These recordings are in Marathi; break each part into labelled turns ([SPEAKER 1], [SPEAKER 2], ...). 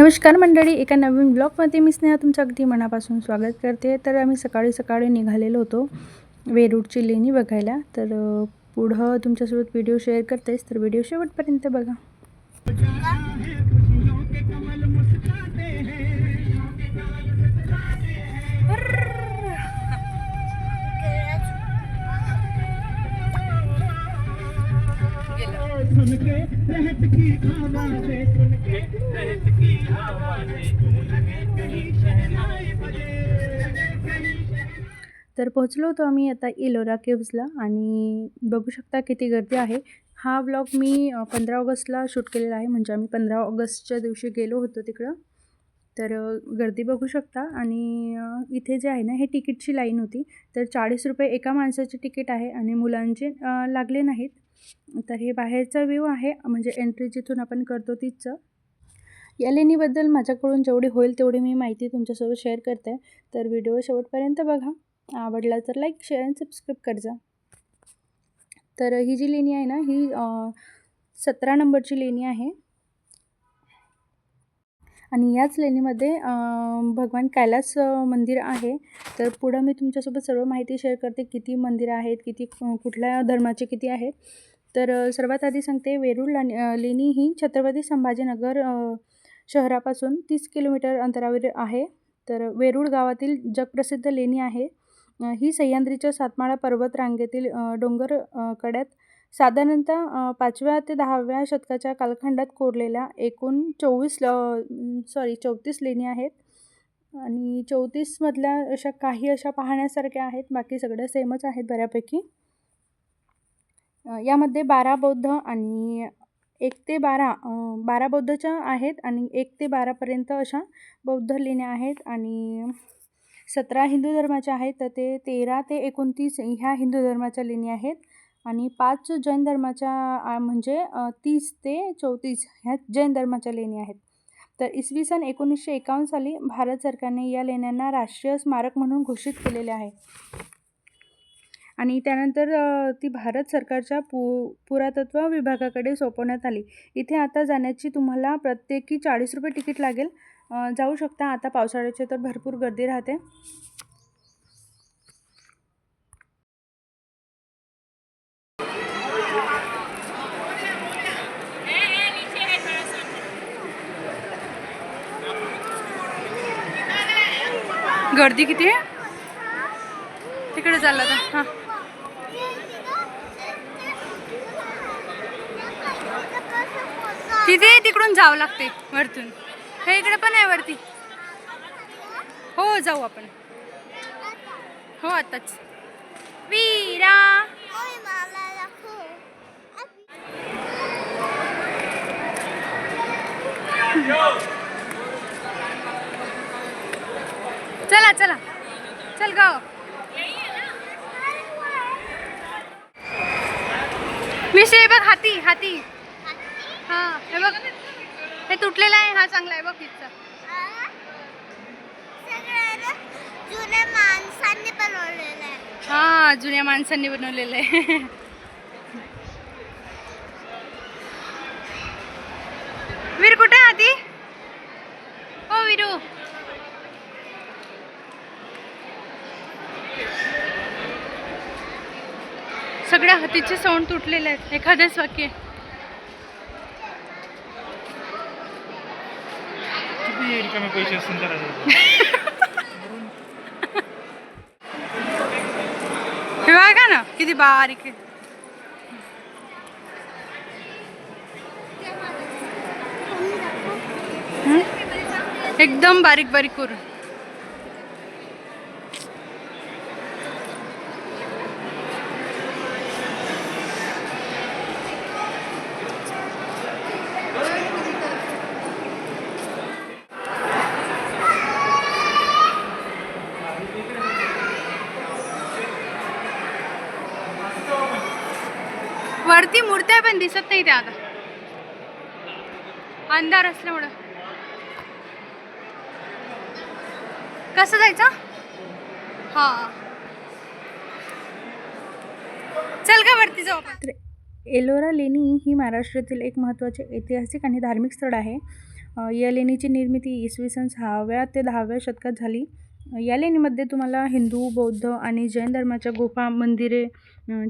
[SPEAKER 1] नमस्कार मंडळी एका नवीन ब्लॉगमध्ये मी स्नेहा तुमचं अगदी मनापासून स्वागत करते. तर आम्ही सकाळी सकाळी निघालेलो होतो वेरूळची लेणी बघायला. तर पुढं तुमच्यासोबत व्हिडिओ शेअर करतेस तर व्हिडिओ शेवटपर्यंत बघा.
[SPEAKER 2] सुन के रहत की आवाज़ें सुन के रहत की आवाज़ें लगे कहीं शहनाई बजे
[SPEAKER 1] तर पोहोचलो होतो आम्ही आता इलोरा केव्जला आणि बघू शकता किती गर्दी आहे. हा व्लॉग मी पंधरा ऑगस्टला शूट केलेला आहे. म्हणजे आम्ही पंधरा ऑगस्टच्या दिवशी गेलो होतो तिकडं. तर गर्दी बघू शकता. आणि इथे जे आहे ना हे तिकीटची लाईन होती. तर चाळीस रुपये एका माणसाचे तिकीट आहे आणि मुलांचे लागले नाहीत. तर हे बाहेरचा व्ह्यू आहे. म्हणजे एंट्री जिथून आपण करतो तिथचं. या लेणीबद्दल माझ्याकडून जेवढी होईल तेवढी मी माहिती तुमच्यासोबत शेअर करते. तर व्हिडिओ शेवटपर्यंत बघा. आवडला तर लाईक शेअर अँड सबस्क्राईब करजा तर ही जी लेणी आहे ना ही सतरा नंबरची लेणी आहे. आणि याच लेणीमध्ये भगवान कैलास मंदिर आहे. तर पुढं मी तुमच्यासोबत सर्व माहिती शेअर करते किती मंदिरं आहेत किती कुठल्या धर्माचे किती आहेत. तर सर्वात आधी सांगते वेरूळ लेणी ही छत्रपती संभाजीनगर शहरापासून तीस किलोमीटर अंतरावर आहे. तर वेरूळ गावातील जगप्रसिद्ध लेणी आहे. ही सह्याद्रीच्या सातमाळा पर्वत रांगेतील डोंगर कड्यात साधारणतः पाचव्या ते दहाव्या शतकाच्या कालखंडात कोरलेल्या एकूण चोवीस सॉरी चौतीस लेणी आहेत. आणि चौतीसमधल्या अशा काही अशा पाहण्यासारख्या आहेत. बाकी सगळ्या सेमच आहेत बऱ्यापैकी. यामध्ये बारा बौद्ध आणि एक ते बारा बारा बौद्धच्या आहेत आणि एक ते बारापर्यंत अशा बौद्ध लेण्या आहेत. आणि सतरा हिंदू धर्माच्या आहेत. तर ते तेरा ते एकोणतीस ह्या हिंदू धर्माच्या लेणी आहेत. आणि पाच जैन धर्माच्या म्हणजे तीस ते चौतीस ह्या जैन धर्माच्या लेणी आहेत. तर इसवी सन एकोणीसशे एकावन्न साली भारत सरकारने या लेण्यांना राष्ट्रीय स्मारक म्हणून घोषित केलेले आहे. आणि त्यानंतर ती भारत सरकारच्या पु पुरातत्व विभागाकडे सोपवण्यात आली. इथे आता जाण्याची तुम्हाला प्रत्येकी चाळीस रुपये तिकीट लागेल. जाऊ शकता. आता पावसाळ्याचे तर भरपूर गर्दी राहते. गर्दी किती आहे? तिकडे चालला तर हां. तिथे तिकडून जावं लागते वरतून. हे इकडे पण आहे वरती. हो जाऊ आपण. हो आताच. वीरा. चला. चला चल गाव विषय बघ हाती हाती. हा हे बघ. हे तुटलेलं आहे हा चांगला आहे बघ पिझ्झा
[SPEAKER 3] जुन्या माणसांनी
[SPEAKER 1] हा जुन्या माणसांनी बनवलेलं आहे. वीर कुठे आहे हाती हो विरू सगळ्या हातीचे साऊंड तुटलेले आहेत. एखादेच वाक्य
[SPEAKER 2] पैसे
[SPEAKER 1] हे बघा ना किती बारीक आहे? एकदम बारीक बारीक करून. वरती पण दिसत नाही ते आता. अंधार असल्यामुळं. कसं जायचं? हां. चल का वरती जाऊ आपण. एलोरा लेणी ही महाराष्ट्रातील एक महत्त्वाचे ऐतिहासिक आणि धार्मिक स्थळ आहे. या लेणीची निर्मिती इसवी सन सहाव्या ते दहाव्या शतकात झाली. या लेणीमध्ये तुम्हाला हिंदू बौद्ध आणि जैन धर्माच्या गुफा मंदिरे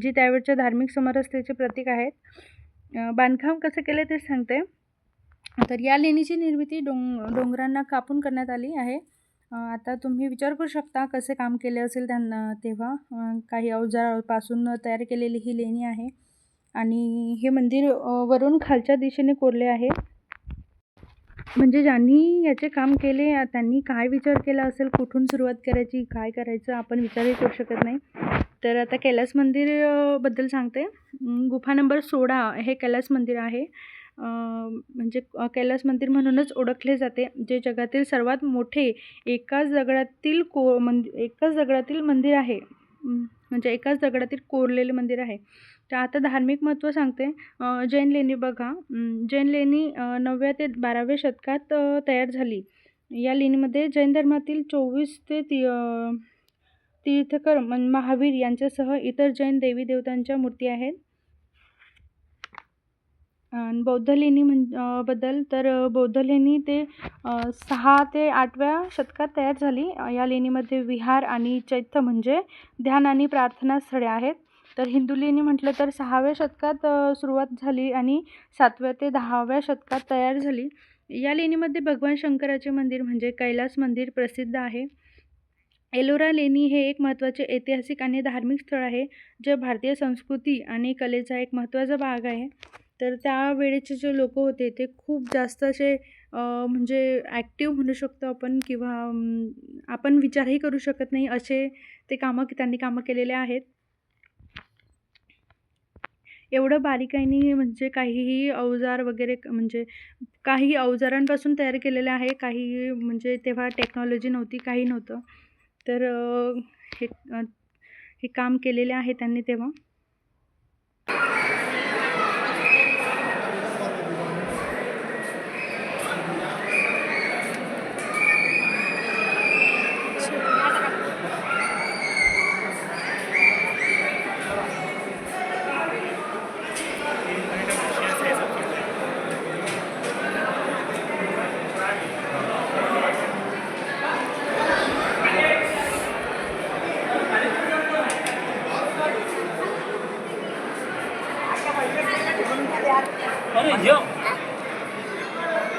[SPEAKER 1] जी त्यावेळच्या धार्मिक समरसतेचे प्रतीक आहेत. बांधकाम कसं केलं ते सांगते. तर या लेणीची निर्मिती डोंग डोंगरांना कापून करण्यात आली आहे. आता तुम्ही विचार करू शकता कसे काम केले असेल त्यांना तेव्हा. काही अवजारापासून तयार केलेली ही लेणी आहे. आणि हे मंदिर वरून खालच्या दिशेने कोरले आहे. म्हणजे ज्यांनी याचे काम केले त्यांनी काय विचार केला असेल कुठून सुरुवात करायची काय करायचं आपण विचारही करू शकत नाही. तर आता कैलास मंदिरबद्दल सांगते. गुफा नंबर सोळा हे कैलास मंदिर आहे. म्हणजे कैलास मंदिर म्हणूनच ओळखले जाते जे जगातील सर्वात मोठे एकाच दगडातील को मंदि एकाच दगडातील मंदिर आहे. म्हणजे एकाच दगडातील कोरलेले मंदिर आहे. तर आता धार्मिक महत्त्व सांगते. जैन लेणी बघा. जैन लेणी नवव्या ते बाराव्या शतकात तयार झाली. या लेणीमध्ये जैन धर्मातील चोवीस ते ती तीर्थकर महावीर यांच्यासह इतर जैन देवी देवतांच्या मूर्ती आहेत. आणि बौद्ध लेणी म्हणबद्दल तर बौद्ध लेणी ते सहा ते आठव्या शतकात तयार झाली. या लेणीमध्ये विहार आणि चैत्य म्हणजे ध्यान आणि प्रार्थना स्थळे आहेत. तर हिंदू लेणी म्हटलं तर सहाव्या शतकात सुरुवात झाली आणि सातव्या ते दहाव्या शतकात तयार झाली. या लेणीमध्ये भगवान शंकराचे मंदिर म्हणजे कैलास मंदिर प्रसिद्ध आहे. एलोरा लेणी हे एक महत्त्वाचे ऐतिहासिक आणि धार्मिक स्थळ आहे जे भारतीय संस्कृती आणि कलेचा एक महत्त्वाचा भाग आहे. तर त्या वेळेचे जे लोक होते ते खूप जास्त असे म्हणजे ॲक्टिव्ह म्हणू शकतो आपण किंवा आपण विचारही करू शकत नाही असे ते कामं त्यांनी कामं केलेले आहेत. एवढं बारीकाईनी म्हणजे काहीही अवजार वगैरे म्हणजे काही अवजारांपासून तयार केलेलं आहे काही म्हणजे तेव्हा टेक्नॉलॉजी नव्हती काही नव्हतं. तर हे हे काम केलेले आहे त्यांनी तेव्हा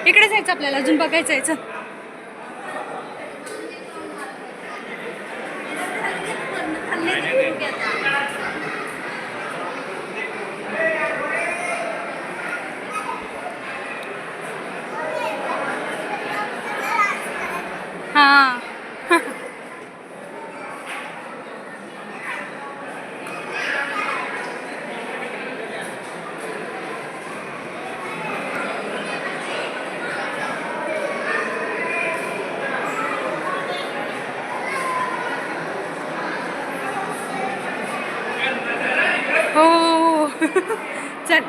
[SPEAKER 4] इकडे जायचं आपल्याला अजून बघायचं यायचं हां हो चल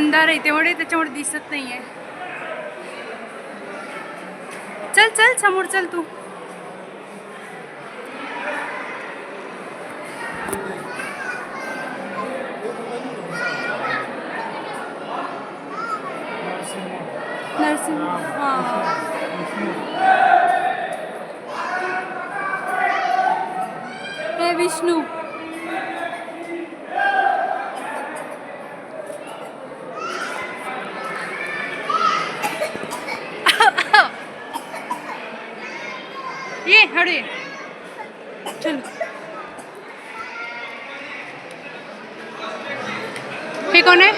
[SPEAKER 4] अंधार आहे तेवढे त्याच्यामुळे दिसत नाहीये. चल चल समोर चल तू नरसिंह हां हे विष्णू ये हळू ये. चल. हे कोण आहे?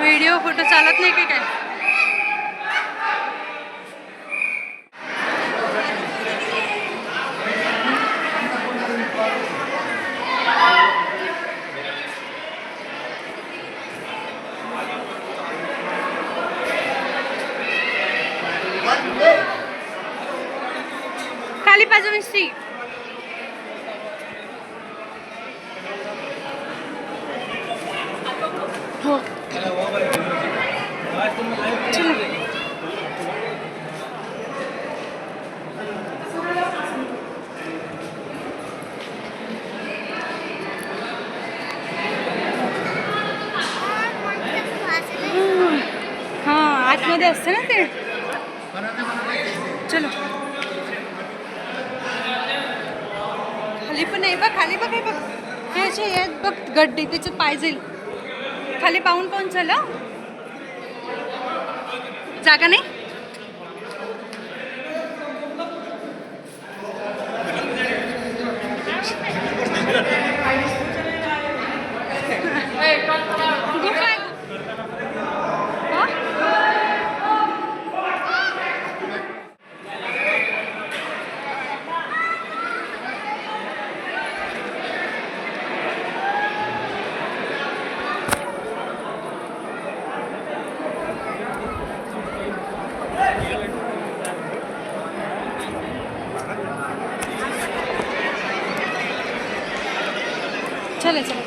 [SPEAKER 4] व्हिडिओ फोटो चालत नाही की काय? Paso um Mystery. हा आतमध्ये असते ना ते चलो खाली पण नाही बघ खाली बघ हे बघ. हे असे आहेत बघ गड्डे त्याच्यात पाय जाईल. खाली पाहून पाहून झालं जागा नाही गुफा आहे. हं? चला चला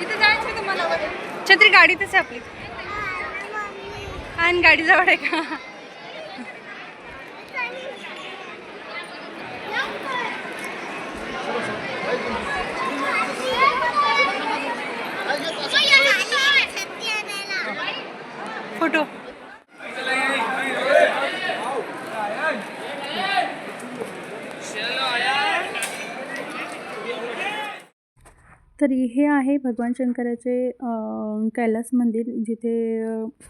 [SPEAKER 4] इथे जायचं का तुम्हाला छत्री गाडीतच आहे आपली. आणि गाडी जवळ आहे का?
[SPEAKER 1] तर हे आहे भगवान शंकराचे कैलास मंदिर जिथे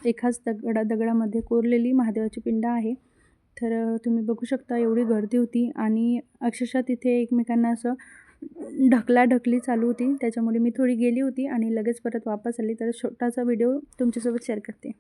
[SPEAKER 1] एकाच दगडा दगडामध्ये कोरलेली महादेवाची पिंड आहे. तर तुम्ही बघू शकता एवढी गर्दी होती आणि अक्षरशः तिथे एकमेकांना असं ढकलाढकली चालू होती. त्याच्यामुळे मी थोडी गेली होती आणि लगेच परत वापस आली. तर छोटासा व्हिडिओ तुमच्यासोबत शेअर करते.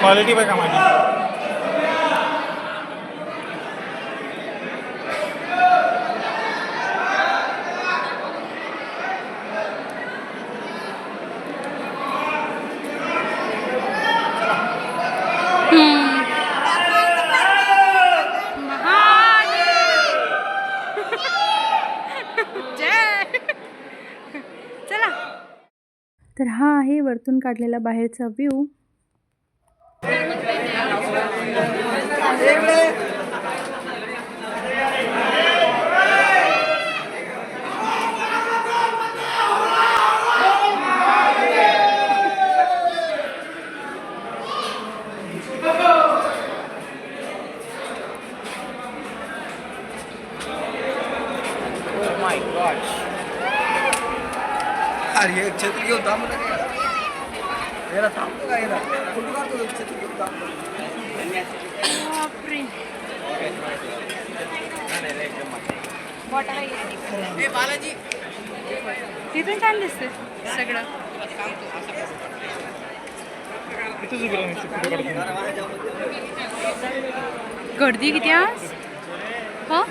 [SPEAKER 2] क्वालिटी बघा माझी
[SPEAKER 4] जय चला
[SPEAKER 1] तर हा आहे वरतून काढलेला बाहेरचा व्ह्यू
[SPEAKER 5] अरे एक छत्री घेऊन थांबू बालाजी
[SPEAKER 4] तिथून छान दिसते सगळं गर्दी किती आज हो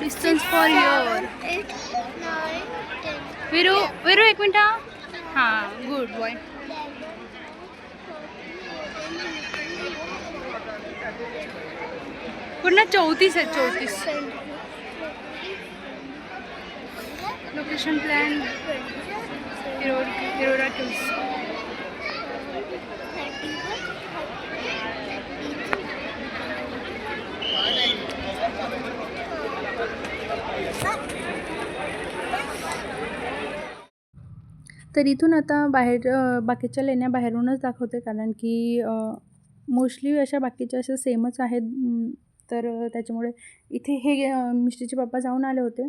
[SPEAKER 4] डिस्टन्स फॉर युअर विरू विरू एक मिनटं. हां गुड बॉय. पूर्ण चौतीस आहे चौतीस. लोकेशन प्लॅन हिरोड हिरोडा टूस
[SPEAKER 1] तर इथून आता बाहेर बाकीच्या लेण्या बाहेरूनच दाखवते कारण की मोस्टली अशा बाकीच्या अशा सेमच आहेत. तर त्याच्यामुळे इथे हे मिस्टीचे पप्पा जाऊन आले होते.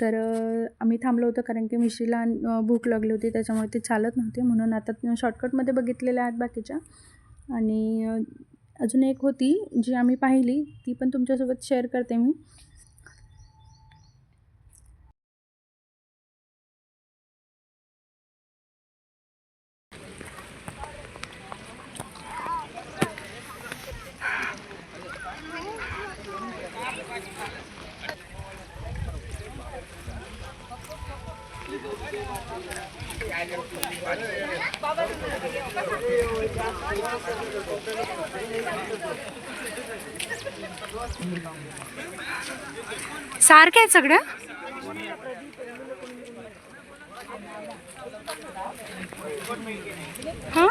[SPEAKER 1] तर आम्ही थांबलो होतो कारण की मिष्टीला भूक लागली होती त्याच्यामुळे ते चालत नव्हती. म्हणून आता शॉर्टकटमध्ये बघितलेल्या आहेत बाकीच्या. आणि अजून एक होती जी आम्ही पाहिली ती पण तुमच्यासोबत शेअर करते मी.
[SPEAKER 4] सारख्या आहेत सगळ्या हां?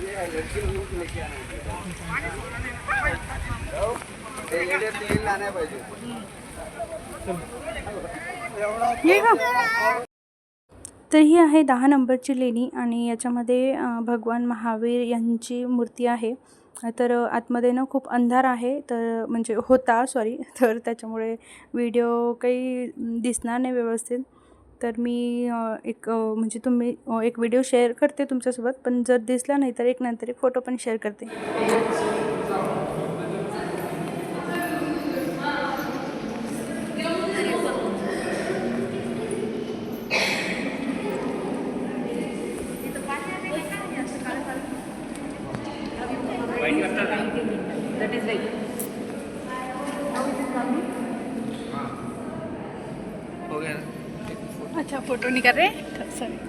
[SPEAKER 1] ये पाहिजे. तर ही आहे दहा नंबरची लेणी आणि याच्यामध्ये भगवान महावीर यांची मूर्ती आहे. तर आतमध्ये ना खूप अंधार आहे तर म्हणजे होता सॉरी तर त्याच्यामुळे व्हिडिओ काही दिसणार नाही व्यवस्थित. तर मी एक म्हणजे तुम्ही एक व्हिडिओ शेअर करते तुमच्यासोबत पण जर दिसला नाही तर एक नंतर एक फोटो पण शेअर करते.
[SPEAKER 5] हो
[SPEAKER 4] अच्छा फोटो नहीं कर रहे सॉरी